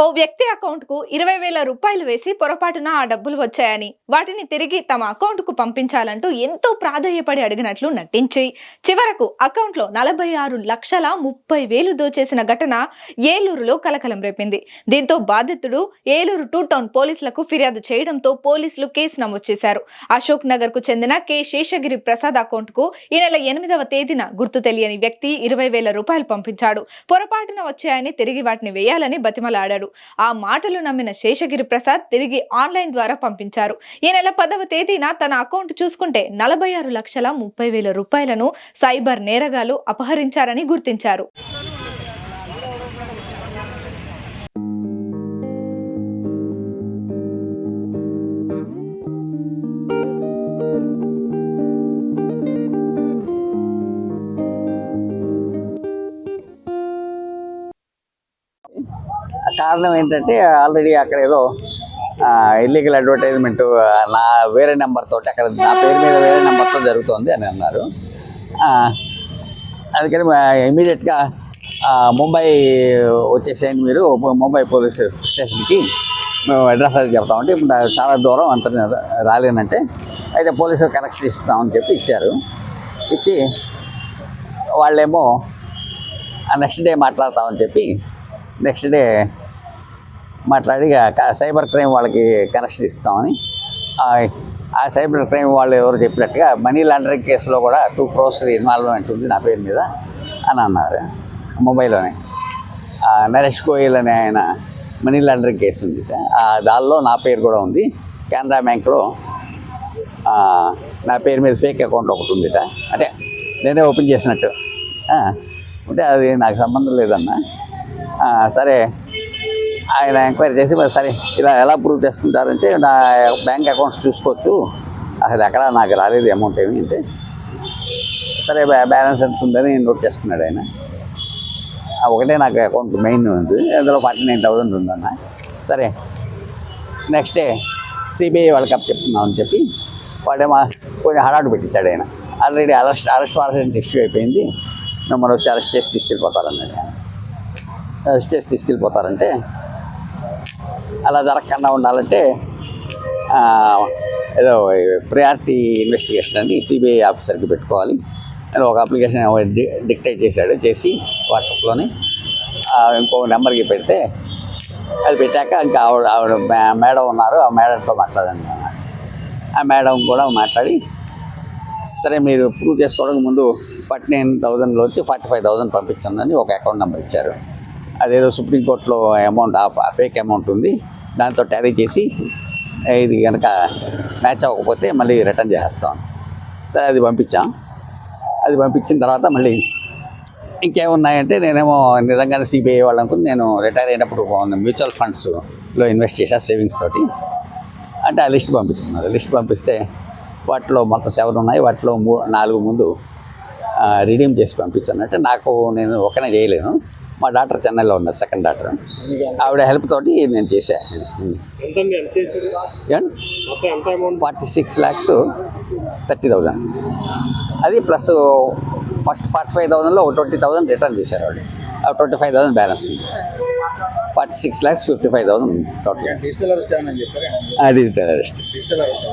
ఓ వ్యక్తి అకౌంట్కు ఇరవై వేల రూపాయలు వేసి పొరపాటున ఆ డబ్బులు వచ్చాయని వాటిని తిరిగి తమ అకౌంట్కు పంపించాలంటూ ఎంతో ప్రాధాయపడి అడిగినట్లు నటించి చివరకు అకౌంట్లో నలభై ఆరు లక్షల ముప్పై వేలు దోచేసిన ఘటన ఏలూరులో కలకలం రేపింది. దీంతో బాధితుడు ఏలూరు టూ టౌన్ పోలీసులకు ఫిర్యాదు చేయడంతో పోలీసులు కేసు నమోదు చేశారు. అశోక్ నగర్కు చెందిన కె. శేషగిరి ప్రసాద్ అకౌంట్కు ఈ నెల ఎనిమిదవ తేదీన గుర్తు తెలియని వ్యక్తి ఇరవై వేల రూపాయలు పంపించాడు. పొరపాటున వచ్చాయని తిరిగి వాటిని వేయాలని బతిమలాడాడు. ఆ మాటలు నమ్మిన శేషగిరి ప్రసాద్ తిరిగి ఆన్లైన్ ద్వారా పంపించారు. ఈ నెల పదవ తేదీన తన అకౌంట్ చూసుకుంటే నలభై ఆరు లక్షల ముప్పై వేల రూపాయలను సైబర్ నేరగాలు అపహరించారని గుర్తించారు. కారణం ఏంటంటే ఆల్రెడీ అక్కడ ఏదో ఇల్లీగల్ అడ్వర్టైజ్మెంట్ నా వేరే నెంబర్తో అక్కడ నా పేరు మీద వేరే నెంబర్తో జరుగుతోంది అని అన్నారు. అందుకని ఇమీడియట్గా ముంబై వచ్చేసేయండి మీరు. ముంబై పోలీస్ స్టేషన్కి మేము అడ్రస్ అది చెప్తామంటే ఇప్పుడు చాలా దూరం అంత రాలేనంటే అయితే పోలీసులు కనెక్షన్ ఇస్తామని చెప్పి ఇచ్చారు. ఇచ్చి వాళ్ళేమో నెక్స్ట్ డే మాట్లాడతామని చెప్పి నెక్స్ట్ డే మాట్లాడి సైబర్ క్రైమ్ వాళ్ళకి కనెక్షన్ ఇస్తామని. ఆ- సైబర్ క్రైమ్ వాళ్ళు ఎవరు చెప్పినట్టుగా మనీ లాండరింగ్ కేసులో కూడా టూ క్రోర్స్ ఇన్వాల్వ్మెంట్ ఉంది నా పేరు మీద అని అన్నారు ముంబైలోనే. నరేష్ గోయల్ అనే ఆయన మనీ లాండరింగ్ కేసు ఉంది. ఆ దానిలో నా పేరు కూడా ఉంది. కెనరా బ్యాంక్లో నా పేరు మీద ఫేక్ అకౌంట్ ఒకటి ఉందిట. అంటే నేనే ఓపెన్ చేసినట్టు. అంటే అది నాకు సంబంధం లేదన్నా. సరే. ఆయన ఎంక్వైరీ చేసి మరి సరే ఇలా ఎలా ప్రూవ్ చేసుకుంటారంటే నా బ్యాంక్ అకౌంట్స్ చూసుకోవచ్చు. అసలు ఎక్కడ నాకు రాలేదు అమౌంట్ ఏమి అంటే సరే బ్యాలెన్స్ ఎంత ఉందని నోట్ చేసుకున్నాడు ఆయన. ఒకటే నాకు అకౌంట్ మెయిన్ ఉంది అందులో ఫార్టీ నైన్ థౌసండ్ ఉందన్న. సరే నెక్స్ట్ డే సిబిఐ వాళ్ళకి అప్ చెప్తున్నామని చెప్పి వాడేమో కొంచెం హడాటు పెట్టేశాడు ఆయన. Already arrest arrest warrant issue అయిపోయింది. మిమ్మల్ని వచ్చి అరెస్ట్ చేసి తీసుకెళ్ళిపోతారన్నాడు ఆయన. అరెస్ట్ చేసి తీసుకెళ్ళిపోతారంటే అలా జరగకుండా ఉండాలంటే ఏదో ప్రయారిటీ ఇన్వెస్టిగేషన్ అని సిబిఐ ఆఫీసర్కి పెట్టుకోవాలి. అని ఒక అప్లికేషన్ డిక్టేట్ చేశాడు చేసి వాట్సాప్లోని ఇంకో నెంబర్కి పెడితే అది పెట్టాక ఇంకా ఆవిడ ఆవిడ మేడం ఉన్నారు ఆ మేడంతో మాట్లాడండి ఆ మేడం కూడా మాట్లాడి సరే మీరు ప్రూవ్ చేసుకోవడానికి ముందు ఫార్టీ నైన్ థౌజండ్లోంచి ఫార్టీ ఫైవ్ థౌజండ్ పంపించండి అని ఒక అకౌంట్ నెంబర్ ఇచ్చారు. అదేదో సుప్రీంకోర్టులో అమౌంట్ ఫేక్ అమౌంట్ ఉంది. దాంతో ట్యారీ చేసి ఇది కనుక మ్యాచ్ అవ్వకపోతే మళ్ళీ రిటర్న్ చేసేస్తాం సరే అది పంపించాం. అది పంపించిన తర్వాత మళ్ళీ ఇంకేమున్నాయంటే నేనేమో నిజంగానే సిబిఐ వాళ్ళు అనుకుని నేను రిటైర్ అయినప్పుడు మ్యూచువల్ ఫండ్స్లో ఇన్వెస్ట్ చేశాను సేవింగ్స్ తోటి. అంటే ఆ లిస్ట్ పంపించుకున్నారు లిస్ట్ పంపిస్తే వాటిలో మొత్తం సెవెన్ ఉన్నాయి. వాటిలో మూ నాలుగు ముందు రిడీమ్ చేసి పంపించాను. అంటే నాకు నేను ఒకనే చేయలేను. మా డాక్టర్ చెన్నైలో ఉన్నారు సెకండ్ డాక్టర్. ఆవిడ హెల్ప్ తోటి నేను చేశాను forty six lakhs thirty thousand. అది ప్లస్ ఫస్ట్ ఫార్టీ ఫైవ్ థౌజండ్లో ఒక ట్వంటీ థౌసండ్ రిటర్న్ చేశారు వాళ్ళు ఆ ట్వంటీ ఫైవ్ థౌసండ్ బ్యాలెన్స్ ఉంది. Forty six lakhs fifty five thousand total digital arrest అని చెప్పారు? అది అరెస్ట్. Digital arrest.